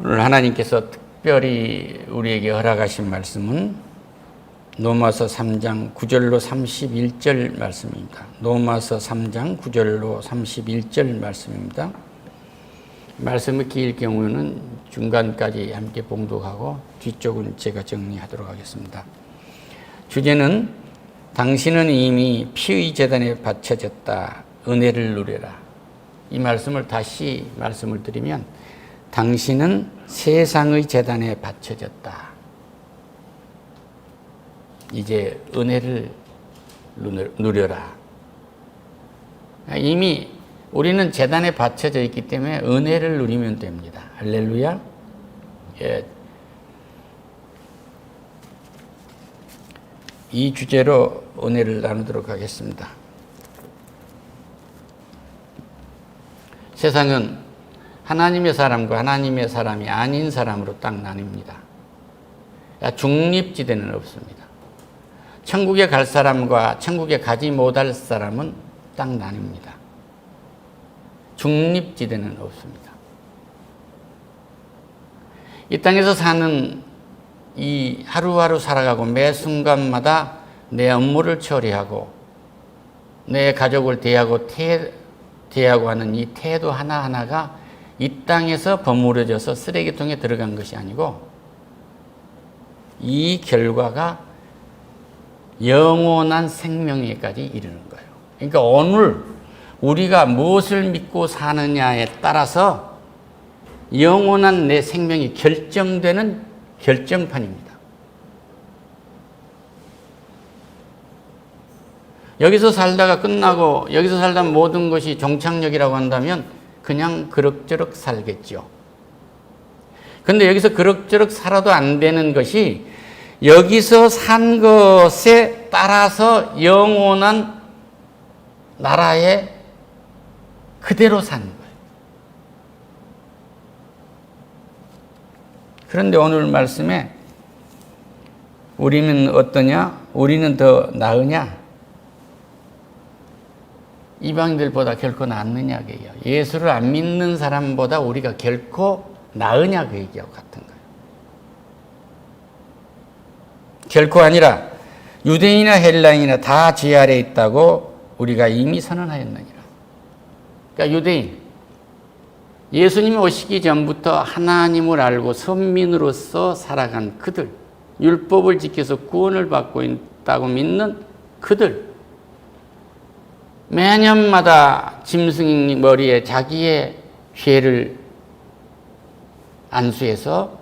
오늘 하나님께서 특별히 우리에게 허락하신 말씀은 로마서 3장 9절로 31절 말씀입니다. 로마서 3장 9절로 31절 말씀입니다. 말씀이 길 경우에는 중간까지 함께 봉독하고 뒤쪽은 제가 정리하도록 하겠습니다. 주제는 당신은 이미 피의 재단에 바쳐졌다. 은혜를 누려라. 이 말씀을 다시 말씀을 드리면 당신은 세상의 재단에 바쳐졌다. 이제 은혜를 누려라. 이미 우리는 재단에 바쳐져 있기 때문에 은혜를 누리면 됩니다. 할렐루야. 예. 이 주제로 은혜를 나누도록 하겠습니다. 세상은 하나님의 사람과 하나님의 사람이 아닌 사람으로 딱 나뉩니다. 중립지대는 없습니다. 천국에 갈 사람과 천국에 가지 못할 사람은 딱 나뉩니다. 중립지대는 없습니다. 이 땅에서 사는 이 하루하루 살아가고 매 순간마다 내 업무를 처리하고 내 가족을 대하고 태, 대하고 하는 이 태도 하나하나가 이 땅에서 버무려져서 쓰레기통에 들어간 것이 아니고 이 결과가 영원한 생명에까지 이르는 거예요. 그러니까 오늘 우리가 무엇을 믿고 사느냐에 따라서 영원한 내 생명이 결정되는 결정판입니다. 여기서 살다가 끝나고 여기서 살다 모든 것이 종착역이라고 한다면 그냥 그럭저럭 살겠죠. 근데 여기서 그럭저럭 살아도 안 되는 것이 여기서 산 것에 따라서 영원한 나라에 그대로 산 거예요. 그런데 오늘 말씀에 우리는 어떠냐? 우리는 더 나으냐? 이방인들보다 결코 낫느냐 그 얘기예요. 예수를 안 믿는 사람보다 우리가 결코 나으냐 그 얘기하고 같은 거예요. 결코 아니라 유대인이나 헬라인이나 다죄 아래 있다고 우리가 이미 선언하였느니라. 그러니까 유대인 예수님이 오시기 전부터 하나님을 알고 선민으로서 살아간 그들, 율법을 지켜서 구원을 받고 있다고 믿는 그들, 매년마다 짐승 머리에 자기의 죄를 안수해서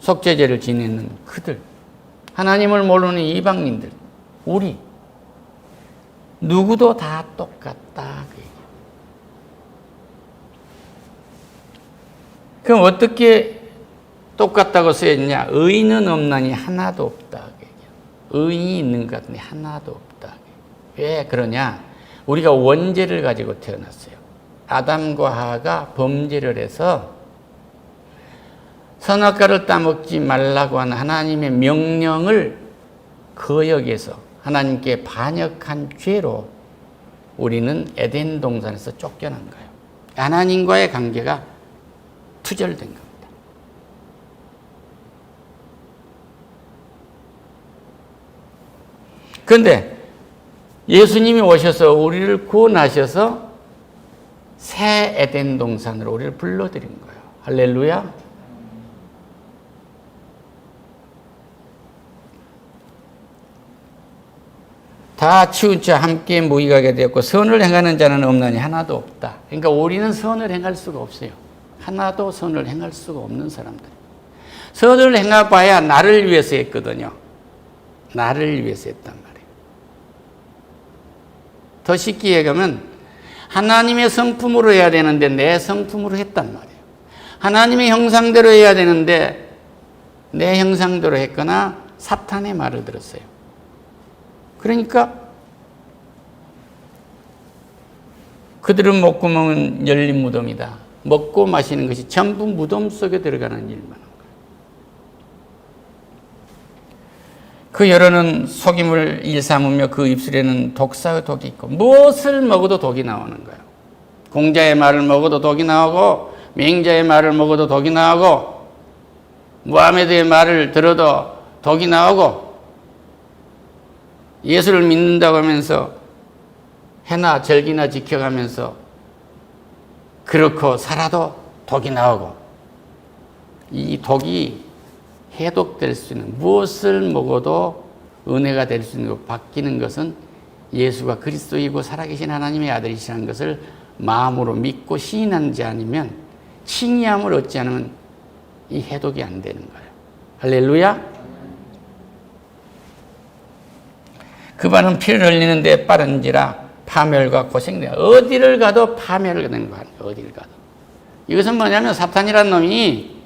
속죄제를 지내는 그들, 하나님을 모르는 이방인들, 우리, 누구도 다 똑같다. 그 그럼 어떻게 똑같다고 쓰였냐? 의인은 없나니 하나도 없다. 의인이 있는 것 같은데 하나도 없다. 왜 그러냐? 우리가 원죄를 가지고 태어났어요. 아담과 하가 범죄를 해서 선악과를 따먹지 말라고 하는 하나님의 명령을 거역해서 하나님께 반역한 죄로 우리는 에덴 동산에서 쫓겨난 거예요. 하나님과의 관계가 투절된 겁니다. 그런데 예수님이 오셔서 우리를 구원하셔서 새 에덴 동산으로 우리를 불러들인 거예요. 할렐루야. 다 치운 자 함께 모이게 되었고 선을 행하는 자는 없나니 하나도 없다. 그러니까 우리는 선을 행할 수가 없어요. 하나도 선을 행할 수가 없는 사람들. 선을 행해봐야 나를 위해서 했거든요. 나를 위해서 했단 말이에요. 더 쉽게 얘기하면 하나님의 성품으로 해야 되는데 내 성품으로 했단 말이에요. 하나님의 형상대로 해야 되는데 내 형상대로 했거나 사탄의 말을 들었어요. 그러니까 그들은 목구멍은 열린 무덤이다. 먹고 마시는 것이 전부 무덤 속에 들어가는 일만 한 거예요. 그 열어는 속임을 일삼으며 그 입술에는 독사의 독이 있고 무엇을 먹어도 독이 나오는 거예요. 공자의 말을 먹어도 독이 나오고 맹자의 말을 먹어도 독이 나오고 무하메드의 말을 들어도 독이 나오고 예수를 믿는다고 하면서 해나 절기나 지켜가면서 그렇고 살아도 독이 나오고 이 독이 해독될 수 있는 무엇을 먹어도 은혜가 될 수 있는 것 바뀌는 것은 예수가 그리스도이고 살아계신 하나님의 아들이시라는 것을 마음으로 믿고 시인하지 않으면 칭의함을 얻지 않으면 이 해독이 안 되는 거예요. 할렐루야. 그 발은 피를 흘리는데 빠른지라 파멸과 고생돼 어디를 가도 파멸을 되는 거야. 어디를 가도. 이것은 뭐냐면 사탄이란 놈이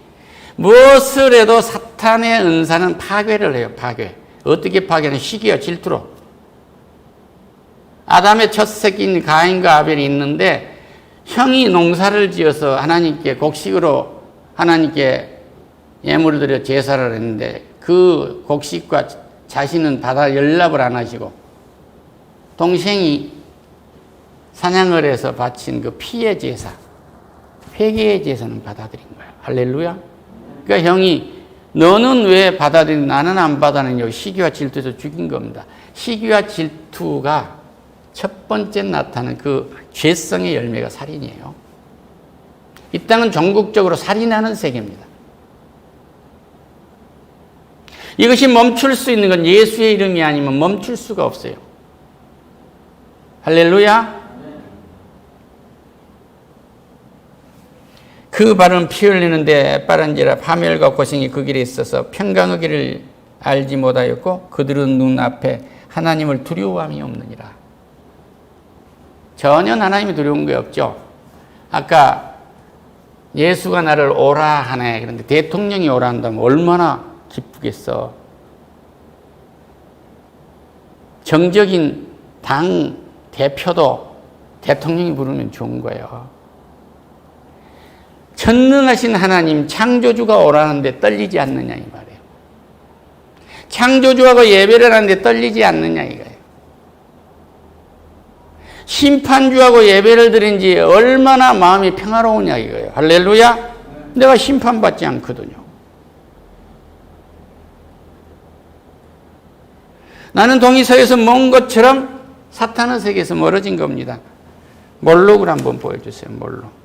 무엇을 해도 사탄의 은사는 파괴를 해요. 파괴. 어떻게 파괴는 시기와 질투로. 아담의 첫 새끼인 가인과 아벨이 있는데 형이 농사를 지어서 하나님께 곡식으로 하나님께 예물을 드려 제사를 했는데 그 곡식과 자신은 받아 연락을 안 하시고 동생이 사냥을 해서 바친 그 피의 제사, 회개의 제사는 받아들인 거야. 할렐루야. 그러니까 형이 너는 왜 받아들인 나는 안 받아내냐고 시기와 질투에서 죽인 겁니다. 시기와 질투가 첫 번째 나타나는 그 죄성의 열매가 살인이에요. 이 땅은 전국적으로 살인하는 세계입니다. 이것이 멈출 수 있는 건 예수의 이름이 아니면 멈출 수가 없어요. 할렐루야. 그 발은 피 흘리는데 빠른지라 파멸과 고생이 그 길에 있어서 평강의 길을 알지 못하였고 그들은 눈앞에 하나님을 두려워함이 없느니라. 전혀 하나님이 두려운 게 없죠. 아까 예수가 나를 오라 하네. 그런데 대통령이 오라 한다면 얼마나 기쁘겠어. 정적인 당 대표도 대통령이 부르면 좋은 거예요. 전능하신 하나님 창조주가 오라는데 떨리지 않느냐 이 말이에요. 창조주하고 예배를 하는데 떨리지 않느냐 이거예요. 심판주하고 예배를 드린 지 얼마나 마음이 평화로우냐 이거예요. 할렐루야. 내가 심판받지 않거든요. 나는 동의서에서 먼 것처럼 사탄의 세계에서 멀어진 겁니다. 몰록을 한번 보여주세요. 몰록.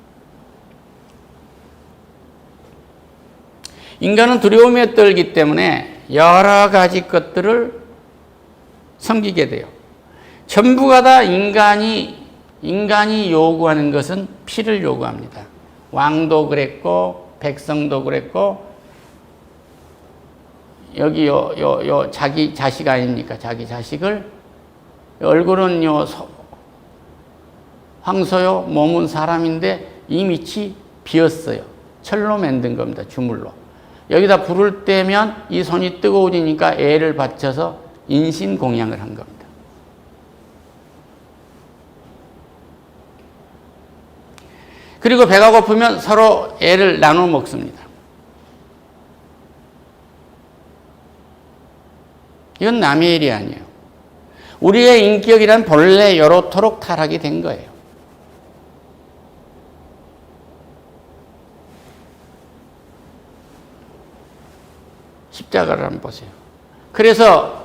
인간은 두려움에 떨기 때문에 여러 가지 것들을 섬기게 돼요. 전부가 다 인간이 인간이 요구하는 것은 피를 요구합니다. 왕도 그랬고 백성도 그랬고 여기 요 요 요 자기 자식 아닙니까? 자기 자식을 얼굴은 요 소, 황소요 몸은 사람인데 이 밑이 비었어요. 철로 만든 겁니다. 주물로. 여기다 불을 떼면 이 손이 뜨거워지니까 애를 받쳐서 인신 공양을 한 겁니다. 그리고 배가 고프면 서로 애를 나눠 먹습니다. 이건 남의 일이 아니에요. 우리의 인격이란 본래 요렇도록 타락이 된 거예요. 십자가를 한번 보세요. 그래서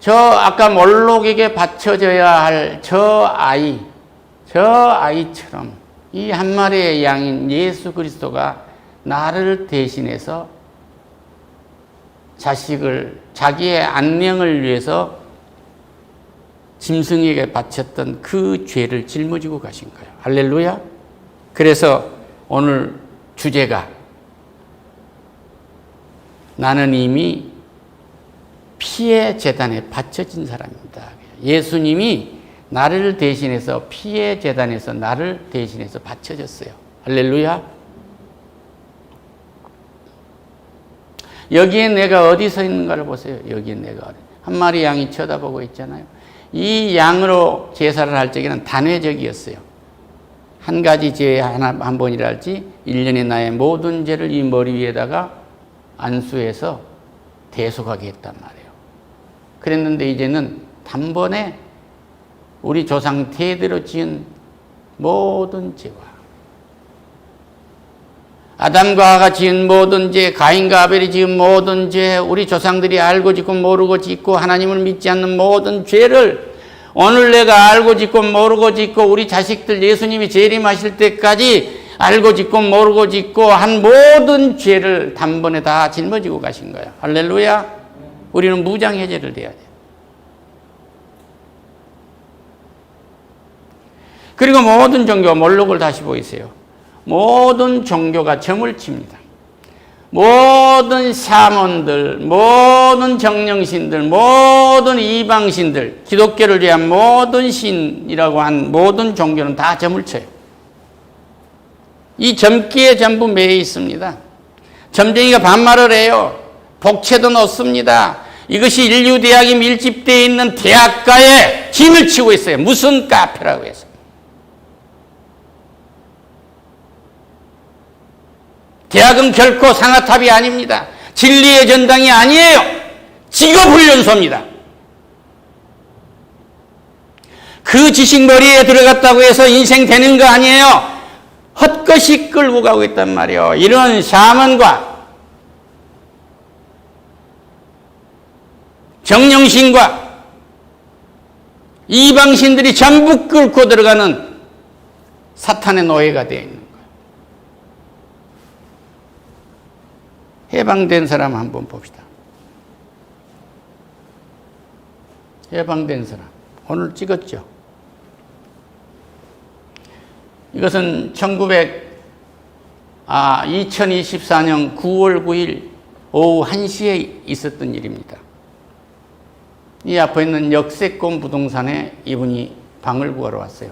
저 아까 몰록에게 바쳐져야 할 저 아이, 저 아이처럼 이 한 마리의 양인 예수 그리스도가 나를 대신해서 자식을 자기의 안녕을 위해서 짐승에게 바쳤던 그 죄를 짊어지고 가신 거예요. 할렐루야. 그래서 오늘 주제가 나는 이미 피의 재단에 바쳐진 사람입니다. 예수님이 나를 대신해서 피의 재단에서 나를 대신해서 바쳐졌어요. 할렐루야. 여기에 내가 어디 서 있는가를 보세요. 여기에 내가 한 마리 양이 쳐다보고 있잖아요. 이 양으로 제사를 할 적에는 단회적이었어요. 한 가지 죄 하나 한 번이라 할지 1년에 나의 모든 죄를 이 머리 위에다가 안수해서 대속하게 했단 말이에요. 그랬는데 이제는 단번에 우리 조상 대대로 지은 모든 죄와 아담과 하가 지은 모든 죄, 가인과 아벨이 지은 모든 죄, 우리 조상들이 알고 짓고 모르고 짓고 하나님을 믿지 않는 모든 죄를 오늘 내가 알고 짓고 모르고 짓고 우리 자식들 예수님이 재림하실 때까지 알고 짓고 모르고 짓고 한 모든 죄를 단번에 다 짊어지고 가신 거야. 할렐루야. 우리는 무장해제를 돼야 돼. 그리고 모든 종교가 몰록을 다시 보이세요. 모든 종교가 점을 칩니다. 모든 샤먼들, 모든 정령신들, 모든 이방신들, 기독교를 위한 모든 신이라고 한 모든 종교는 다 점을 쳐요. 이 점기에 전부 매여 있습니다. 점쟁이가 반말을 해요. 복채도 넣습니다. 이것이 인류대학이 밀집되어 있는 대학가에 짐을 치고 있어요. 무슨 카페라고 해서. 대학은 결코 상아탑이 아닙니다. 진리의 전당이 아니에요. 직업훈련소입니다. 그 지식머리에 들어갔다고 해서 인생 되는 거 아니에요. 헛것이 끌고 가고 있단 말이에요. 이런 샤먼과 정령신과 이방신들이 전부 끌고 들어가는 사탄의 노예가 되어 있는 거예요. 해방된 사람 한번 봅시다. 해방된 사람. 오늘 찍었죠? 이것은 1900, 아, 2024년 9월 9일 오후 1시에 있었던 일입니다. 이 앞에 있는 역세권 부동산에 이분이 방을 구하러 왔어요.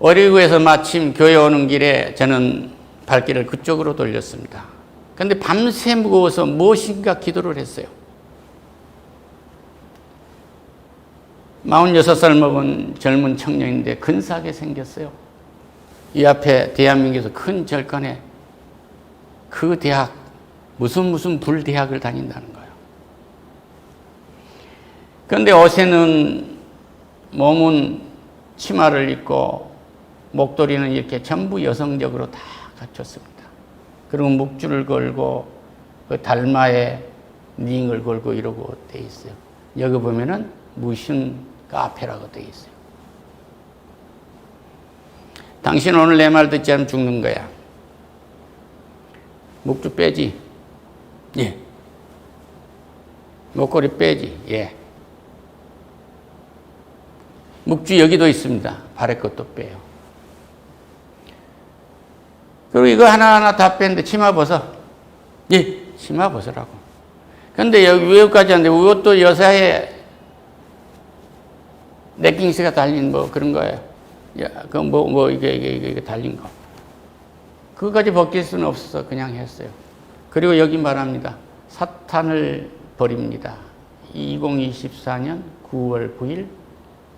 어리구에서 마침 교회 오는 길에 저는 발길을 그쪽으로 돌렸습니다. 그런데 밤새 무거워서 무엇인가 기도를 했어요. 46살 먹은 젊은 청년인데 근사하게 생겼어요. 이 앞에 대한민국에서 큰 절간에 그 대학, 무슨 무슨 불대학을 다닌다는 거예요. 그런데 옷에는 몸은 치마를 입고 목도리는 이렇게 전부 여성적으로 다 갖췄습니다. 그리고 묵주를 걸고 그 달마에 닝을 걸고 이러고 돼 있어요. 여기 보면은 무신 카페라고 돼 있어요. 당신 오늘 내 말 듣지 않으면 죽는 거야. 묵주 빼지. 예. 목걸이 빼지. 예. 묵주 여기도 있습니다. 발에 것도 빼요. 그리고 이거 하나하나 다 뺐는데 치마 벗어. 예, 치마 벗으라고. 근데 여기 위에까지 하는데 이것도 여사의 넥킹스가 달린 뭐 그런 거예요. 야, 그 뭐, 뭐, 이게, 이게, 이게, 이게 달린 거. 그거까지 벗길 수는 없어서 그냥 했어요. 그리고 여기 말합니다. 사탄을 버립니다. 2024년 9월 9일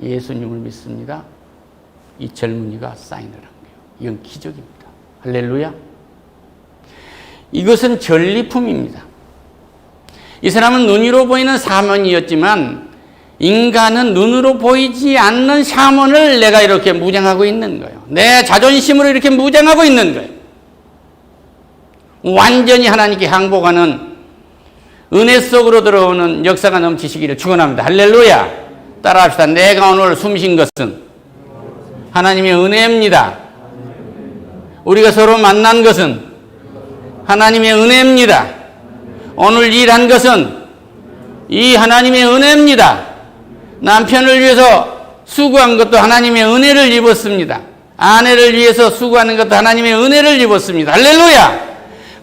예수님을 믿습니다. 이 젊은이가 사인을 한 거예요. 이건 기적입니다. 할렐루야. 이것은 전리품입니다. 이 사람은 눈으로 보이는 사면이었지만 인간은 눈으로 보이지 않는 샤먼을 내가 이렇게 무장하고 있는 거예요. 내 자존심으로 이렇게 무장하고 있는 거예요. 완전히 하나님께 항복하는 은혜 속으로 들어오는 역사가 넘치시기를 축원합니다. 할렐루야. 따라합시다. 내가 오늘 숨쉰 것은 하나님의 은혜입니다. 우리가 서로 만난 것은 하나님의 은혜입니다. 오늘 일한 것은 이 하나님의 은혜입니다. 남편을 위해서 수고한 것도 하나님의 은혜를 입었습니다. 아내를 위해서 수고하는 것도 하나님의 은혜를 입었습니다. 할렐루야!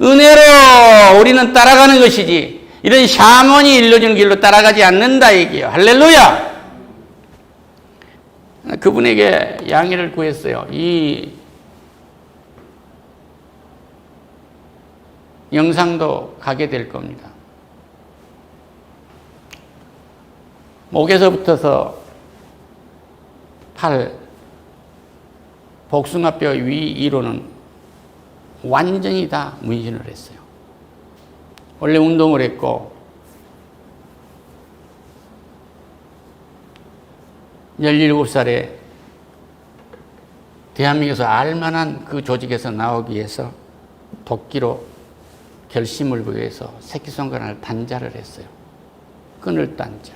은혜로 우리는 따라가는 것이지, 이런 샤먼이 일러주는 길로 따라가지 않는다, 얘기예요. 할렐루야! 그분에게 양해를 구했어요. 이 영상도 가게 될 겁니다. 목에서부터서 팔, 복숭아뼈 위로는 완전히 다 문신을 했어요. 원래 운동을 했고, 17살에 대한민국에서 알만한 그 조직에서 나오기 위해서 도끼로 결심을 위해서 새끼손가락을 단자를 했어요. 끈을 단자.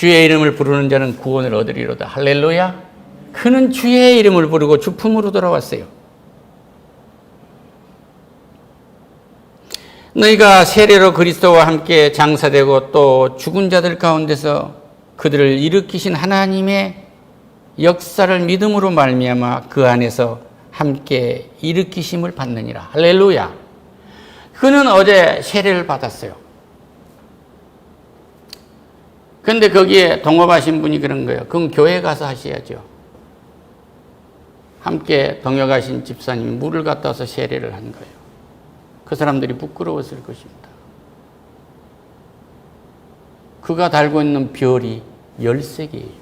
주의 이름을 부르는 자는 구원을 얻으리로다. 할렐루야. 그는 주의 이름을 부르고 주품으로 돌아왔어요. 너희가 세례로 그리스도와 함께 장사되고 또 죽은 자들 가운데서 그들을 일으키신 하나님의 역사를 믿음으로 말미암아 그 안에서 함께 일으키심을 받느니라. 할렐루야. 그는 어제 세례를 받았어요. 근데 거기에 동업하신 분이 그런 거예요. 그럼 교회 가서 하셔야죠. 함께 동역하신 집사님이 물을 갖다 와서 세례를 한 거예요. 그 사람들이 부끄러웠을 것입니다. 그가 달고 있는 별이 13개예요.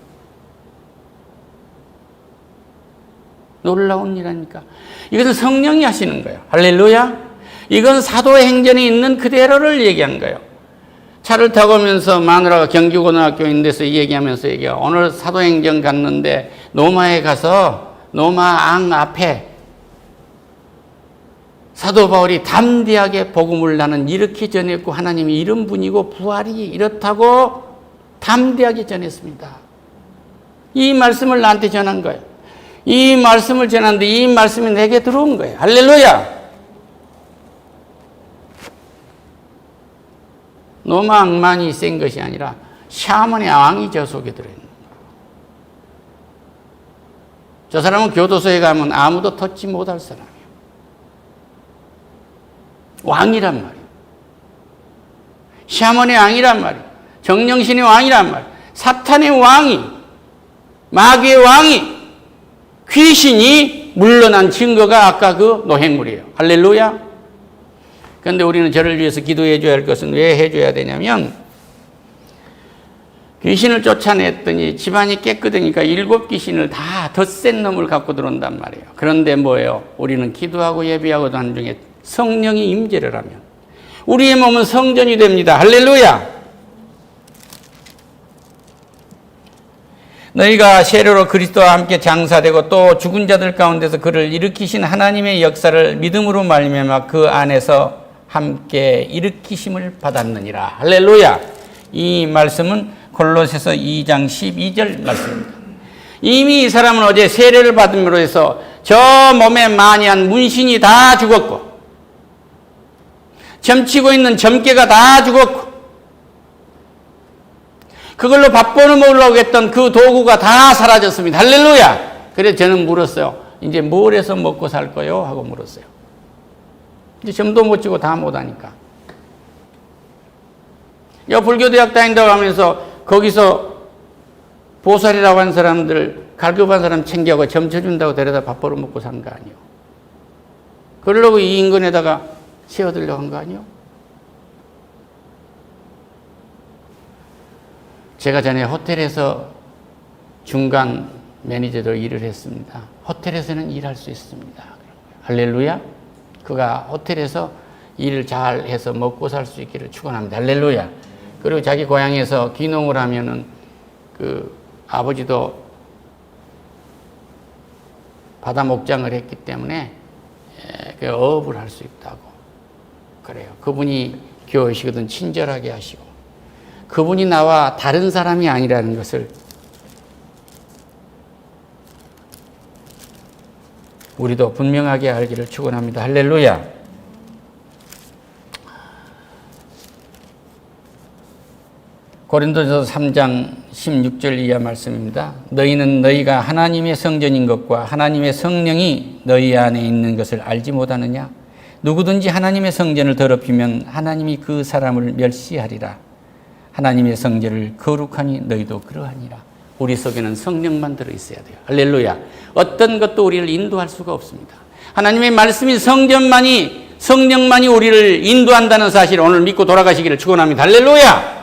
놀라운 일아닙니까? 이것은 성령이 하시는 거예요. 할렐루야. 이건 사도의 행전에 있는 그대로를 얘기한 거예요. 차를 타고 오면서 마누라가 경기고등학교에 있는 데서 얘기하면서 얘기해. 오늘 사도행전 갔는데 노마에 가서 노마 앙 앞에 사도 바울이 담대하게 복음을 나는 이렇게 전했고 하나님이 이런 분이고 부활이 이렇다고 담대하게 전했습니다. 이 말씀을 나한테 전한 거예요. 이 말씀을 전하는데 이 말씀이 내게 들어온 거예요. 할렐루야! 노망만이 센 것이 아니라 샤먼의 왕이 저 속에 들어있는 거예요. 저 사람은 교도소에 가면 아무도 터치 못할 사람이에요. 왕이란 말이에요. 샤먼의 왕이란 말이에요. 정령신의 왕이란 말이에요. 사탄의 왕이, 마귀의 왕이, 귀신이 물러난 증거가 아까 그 노획물이에요. 할렐루야. 그런데 우리는 저를 위해서 기도해 줘야 할 것은 왜 해줘야 되냐면 귀신을 쫓아냈더니 집안이 깨끗하니까 일곱 귀신을 다 덧센 놈을 갖고 들어온단 말이에요. 그런데 뭐예요? 우리는 기도하고 예비하고 한 중에 성령이 임재를 하면 우리의 몸은 성전이 됩니다. 할렐루야! 너희가 세례로 그리스도와 함께 장사되고 또 죽은 자들 가운데서 그를 일으키신 하나님의 역사를 믿음으로 말미암아 그 안에서 함께 일으키심을 받았느니라. 할렐루야. 이 말씀은 골로새서 2장 12절 말씀입니다. 이미 이 사람은 어제 세례를 받음으로 해서 저 몸에 만이한 문신이 다 죽었고 점치고 있는 점괘가 다 죽었고 그걸로 밥벌을 먹으려고 했던 그 도구가 다 사라졌습니다. 할렐루야! 그래서 저는 물었어요. 이제 뭘 해서 먹고 살 거요? 하고 물었어요. 이제 점도 못 치고 다 못하니까. 여 불교대학 다닌다고 하면서 거기서 보살이라고 한 사람들, 갈급한 사람 챙겨고 점 쳐준다고 데려다 밥 벌어 먹고 산 거 아니요. 그러려고 이 인근에다가 세워두려고 한 거 아니요. 제가 전에 호텔에서 중간 매니저로 일을 했습니다. 호텔에서는 일할 수 있습니다. 할렐루야. 그가 호텔에서 일을 잘 해서 먹고 살 수 있기를 축원합니다. 할렐루야. 그리고 자기 고향에서 귀농을 하면은 그 아버지도 바다 목장을 했기 때문에 그 어업을 할 수 있다고 그래요. 그분이 교우시거든 친절하게 하시고 그분이 나와 다른 사람이 아니라는 것을 우리도 분명하게 알기를 축원합니다. 할렐루야. 고린도서 3장 16절 이하 말씀입니다. 너희는 너희가 하나님의 성전인 것과 하나님의 성령이 너희 안에 있는 것을 알지 못하느냐? 누구든지 하나님의 성전을 더럽히면 하나님이 그 사람을 멸시하리라. 하나님의 성전을 거룩하니 너희도 그러하니라. 우리 속에는 성령만 들어 있어야 돼요. 할렐루야. 어떤 것도 우리를 인도할 수가 없습니다. 하나님의 말씀이 성전만이 성령만이 우리를 인도한다는 사실을 오늘 믿고 돌아가시기를 축원합니다. 할렐루야.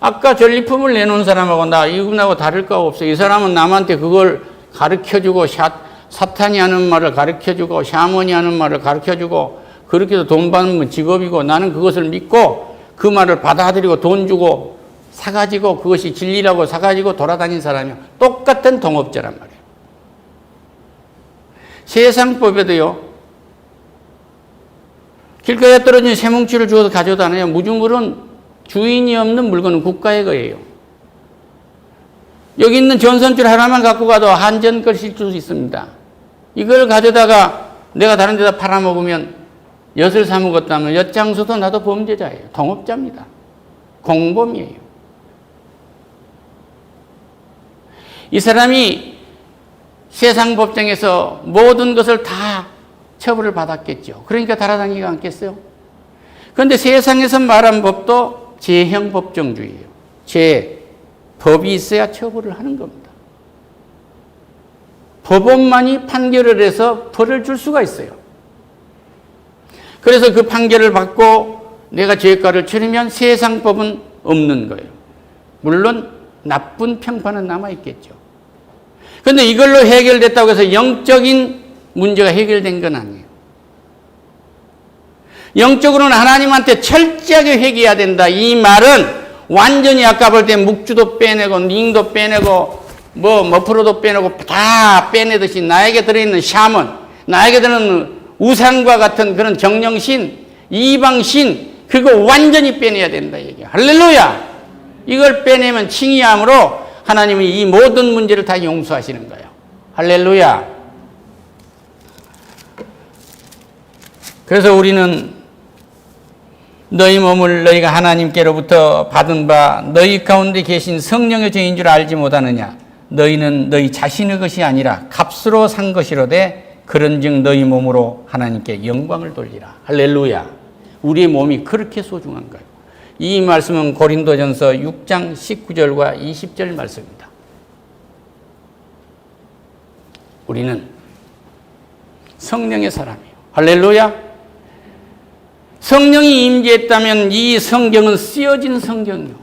아까 전리품을 내놓은 사람하고 나 이분하고 다를 거 없어요. 이 사람은 남한테 그걸 가르쳐 주고 샷 사탄이 하는 말을 가르쳐 주고 샤머니 하는 말을 가르쳐 주고 그렇게 해서 돈 받으면 직업이고 나는 그것을 믿고 그 말을 받아들이고 돈 주고 사가지고 그것이 진리라고 사가지고 돌아다닌 사람이 똑같은 동업자란 말이에요. 세상법에도요. 길거리에 떨어진 쇠뭉치를 주워서 가져다녀요. 무주물은 주인이 없는 물건은 국가의 거예요. 여기 있는 전선줄 하나만 갖고 가도 한전 걸실수 있습니다. 이걸 가져다가 내가 다른 데다 팔아먹으면 엿을 사먹었다면 엿장수도 나도 범죄자예요. 동업자입니다. 공범이에요. 이 사람이 세상 법정에서 모든 것을 다 처벌을 받았겠죠. 그러니까 달아다니지 않겠어요? 그런데 세상에서 말한 법도 제형 법정주의예요. 제 법이 있어야 처벌을 하는 겁니다. 법원만이 판결을 해서 벌을 줄 수가 있어요. 그래서 그 판결을 받고 내가 죄가를 치르면 세상 법은 없는 거예요. 물론 나쁜 평판은 남아있겠죠. 그런데 이걸로 해결됐다고 해서 영적인 문제가 해결된 건 아니에요. 영적으로는 하나님한테 철저하게 회개해야 된다. 이 말은 완전히 아까 볼 때 묵주도 빼내고 링도 빼내고 뭐 머프로도 빼내고 다 빼내듯이 나에게 들어있는 샤먼, 나에게 들어있는 우상과 같은 그런 정령신, 이방신 그거 완전히 빼내야 된다 얘기야. 할렐루야. 이걸 빼내면 칭의함으로 하나님이 이 모든 문제를 다 용서하시는 거예요. 할렐루야. 그래서 우리는 너희 몸을 너희가 하나님께로부터 받은 바 너희 가운데 계신 성령의 죄인 줄 알지 못하느냐 너희는 너희 자신의 것이 아니라 값으로 산 것이로되 그런즉 너희 몸으로 하나님께 영광을 돌리라 할렐루야 우리의 몸이 그렇게 소중한 거예요 이 말씀은 고린도전서 6장 19절과 20절 말씀입니다 우리는 성령의 사람이에요 할렐루야 성령이 임재했다면 이 성경은 쓰여진 성경이요.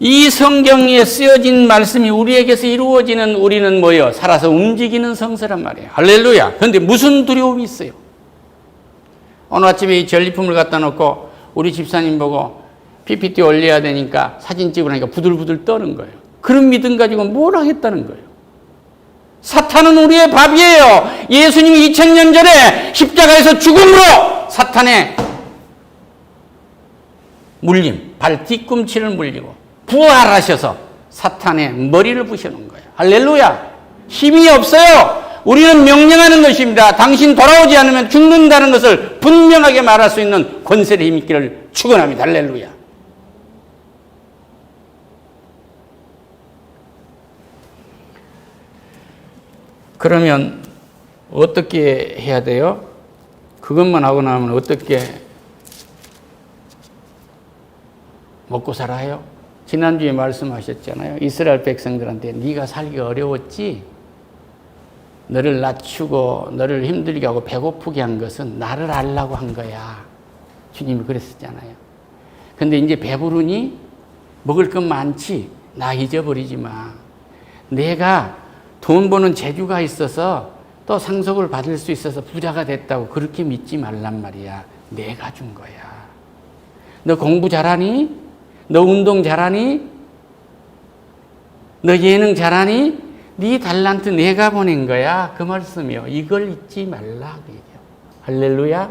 이 성경에 쓰여진 말씀이 우리에게서 이루어지는 우리는 뭐요? 살아서 움직이는 성서란 말이에요. 할렐루야. 그런데 무슨 두려움이 있어요? 오늘 아침에 이 전리품을 갖다 놓고 우리 집사님 보고 PPT 올려야 되니까 사진 찍으라니까 부들부들 떠는 거예요. 그런 믿음 가지고 뭘 하겠다는 거예요? 사탄은 우리의 밥이에요. 예수님이 2000년 전에 십자가에서 죽음으로 사탄의 물림, 발 뒤꿈치를 물리고 부활하셔서 사탄의 머리를 부셔놓은 거예요. 할렐루야. 힘이 없어요. 우리는 명령하는 것입니다. 당신 돌아오지 않으면 죽는다는 것을 분명하게 말할 수 있는 권세의 힘 있기를 축원합니다. 할렐루야. 그러면 어떻게 해야 돼요? 그것만 하고 나면 어떻게 먹고 살아요? 지난주에 말씀하셨잖아요. 이스라엘 백성들한테 네가 살기 어려웠지? 너를 낮추고 너를 힘들게 하고 배고프게 한 것은 나를 알라고 한 거야. 주님이 그랬었잖아요. 근데 이제 배부르니 먹을 것 많지? 나 잊어버리지 마. 내가 돈 버는 재주가 있어서 또 상속을 받을 수 있어서 부자가 됐다고 그렇게 믿지 말란 말이야. 내가 준 거야. 너 공부 잘하니? 너 운동 잘하니? 너 예능 잘하니? 네 달란트 내가 보낸 거야. 그 말씀이요. 이걸 잊지 말라. 그. 할렐루야.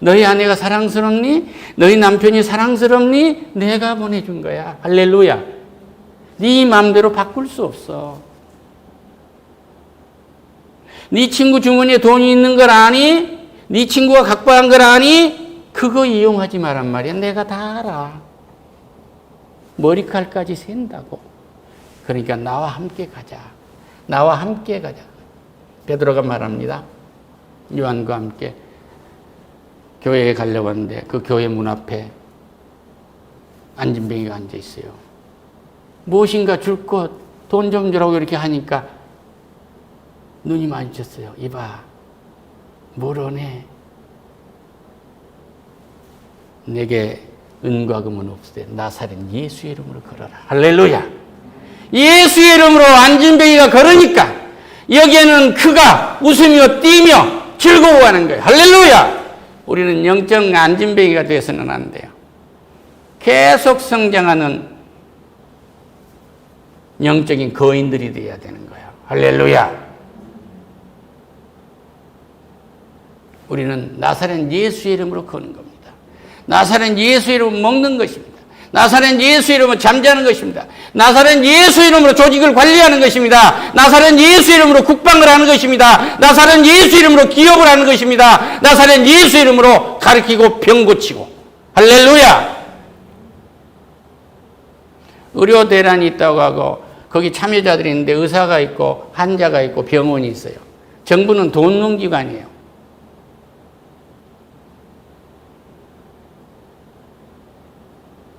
너희 아내가 사랑스럽니? 너희 남편이 사랑스럽니? 내가 보내준 거야. 할렐루야. 네 마음대로 바꿀 수 없어. 네 친구 주머니에 돈이 있는 걸 아니? 네 친구가 갖고 한걸 아니? 그거 이용하지 말란 말이야. 내가 다 알아. 머리칼까지 샌다고. 그러니까 나와 함께 가자. 나와 함께 가자. 베드로가 말합니다. 요한과 함께 교회에 가려고 하는데 그 교회 문 앞에 안진뱅이가 앉아 있어요. 무엇인가 줄 것, 돈 좀 주라고 이렇게 하니까 눈이 마주쳤어요. 이봐, 뭘 원해? 내게 은과 금은 없으되 나사렛 예수의 이름으로 걸어라. 할렐루야. 예수의 이름으로 안진뱅이가 걸으니까 여기에는 그가 웃으며 뛰며 즐거워하는 거예요. 할렐루야! 우리는 영적 안진뱅이가 되어서는 안 돼요. 계속 성장하는 영적인 거인들이 되어야 되는 거예요. 할렐루야! 우리는 나사렛 예수의 이름으로 거는 겁니다. 나사렛 예수의 이름으로 먹는 것입니다. 나사렛 예수 이름으로 잠자는 것입니다. 나사렛 예수 이름으로 조직을 관리하는 것입니다. 나사렛 예수 이름으로 국방을 하는 것입니다. 나사렛 예수 이름으로 기업을 하는 것입니다. 나사렛 예수 이름으로 가르치고 병 고치고 할렐루야. 의료 대란이 있다고 하고 거기 참여자들이 있는데 의사가 있고 환자가 있고 병원이 있어요. 정부는 돈 넣은 기관이에요.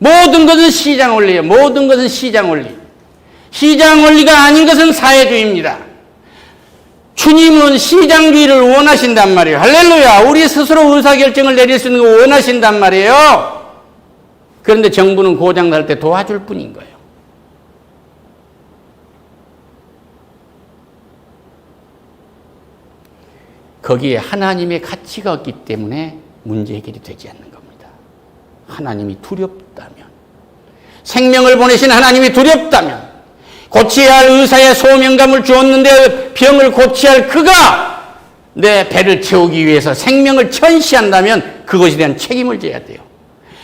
모든 것은 시장 원리예요. 모든 것은 시장 원리. 시장 원리가 아닌 것은 사회주의입니다. 주님은 시장주의를 원하신단 말이에요. 할렐루야. 우리 스스로 의사결정을 내릴 수 있는 거 원하신단 말이에요. 그런데 정부는 고장 날 때 도와줄 뿐인 거예요. 거기에 하나님의 가치가 없기 때문에 문제 해결이 되지 않는 겁니다. 하나님이 두렵다면, 생명을 보내신 하나님이 두렵다면, 고쳐야 할 의사의 소명감을 주었는데 병을 고쳐야 할 그가 내 배를 채우기 위해서 생명을 천시한다면 그것에 대한 책임을 져야 돼요.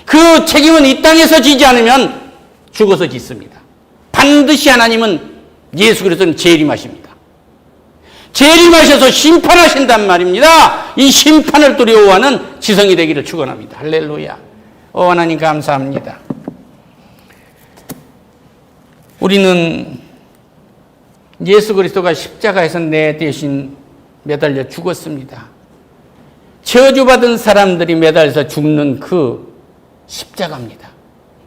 그 책임은 이 땅에서 지지 않으면 죽어서 짓습니다. 반드시 하나님은 예수 그리스도는 재림하십니다. 재림하셔서 심판하신단 말입니다. 이 심판을 두려워하는 지성이 되기를 축원합니다. 할렐루야. 오 하나님 감사합니다. 우리는 예수 그리스도가 십자가에서 내 대신 매달려 죽었습니다. 저주받은 사람들이 매달려서 죽는 그 십자가입니다.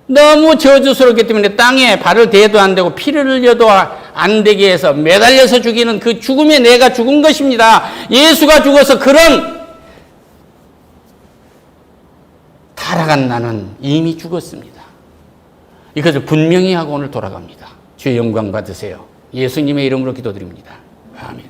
너무 저주스럽기 때문에 땅에 발을 대도 안 되고 피를 흘려도 안 되게 해서 매달려서 죽이는 그 죽음에 내가 죽은 것입니다. 예수가 죽어서 그런 타락한 나는 이미 죽었습니다. 이것을 분명히 하고 오늘 돌아갑니다. 주의 영광 받으세요. 예수님의 이름으로 기도드립니다. 아멘.